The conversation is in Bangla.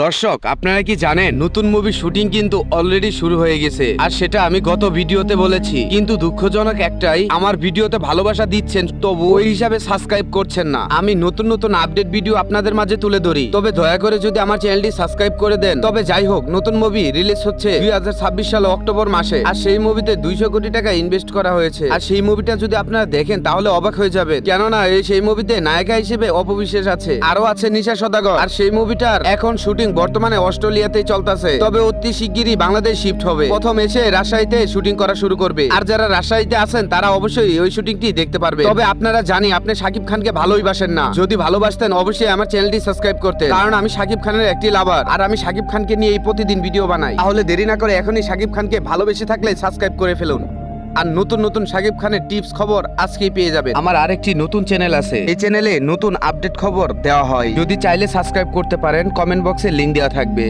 দর্শক, আপনারা কি জানেন, নতুন মুভি শুটিং কিন্তু অলরেডি শুরু হয়ে গেছে। আর সেটা আমি গত ভিডিওতে বলেছি। কিন্তু দুঃখজনক একটাই, আমার ভিডিওতে ভালোবাসা দিচ্ছেন, তবু ওই হিসাবে সাবস্ক্রাইব করছেন না। আমি নতুন নতুন আপডেট ভিডিও আপনাদের মাঝে তুলে ধরি। তবে দয়া করে যদি আমার চ্যানেলটি সাবস্ক্রাইব করে দেন, তবে যাই হোক, নতুন মুভি রিলিজ হচ্ছে দুই হাজার ছাব্বিশ সালে অক্টোবর মাসে। আর সেই মুভিতে দুইশো কোটি টাকা ইনভেস্ট করা হয়েছে। আর সেই মুভিটা যদি আপনারা দেখেন, তাহলে অবাক হয়ে যাবে কেননা, এই সেই মুভিতে নায়িকা হিসেবে অপবিশ্বাস আছে। আরও আছে নিশা সদাগর। আর সেই মুভিটার এখন শুটিং বর্তমানে অস্ট্রেলিয়াতেই চলতেছে। তবে অতি শিগগিরই বাংলাদেশ শিফট হবে। প্রথম এসে রাজশাহীতে শুটিং করা শুরু করবে। আর যারা রাজশাহীতে আছেন, তারা অবশ্যই ওই শুটিংটি দেখতে পারবে। তবে আপনারা জানি, আপনি সাকিব খানকে ভালোই বাসেন না। যদি ভালোবাসতেন, অবশ্যই আমার চ্যানেলটি সাবস্ক্রাইব করতে কারণ আমি সাকিব খানের একটি লাভার। আর আমি সাকিব খানকে নিয়ে এই প্রতিদিন ভিডিও বানাই। তাহলে দেরি না করে এখনই সাকিব খানকে ভালোবেসে থাকলে সাবস্ক্রাইব করে ফেলুন। আর নতুন নতুন সাকিব খানের টিপস খবর আজকেই পেয়ে যাবে আমার আরেকটি নতুন চ্যানেল আছে। এই চ্যানেলে নতুন আপডেট খবর দেওয়া হয়। যদি চাইলে সাবস্ক্রাইব করতে পারেন, কমেন্ট বক্সে লিঙ্ক দেওয়া থাকবে।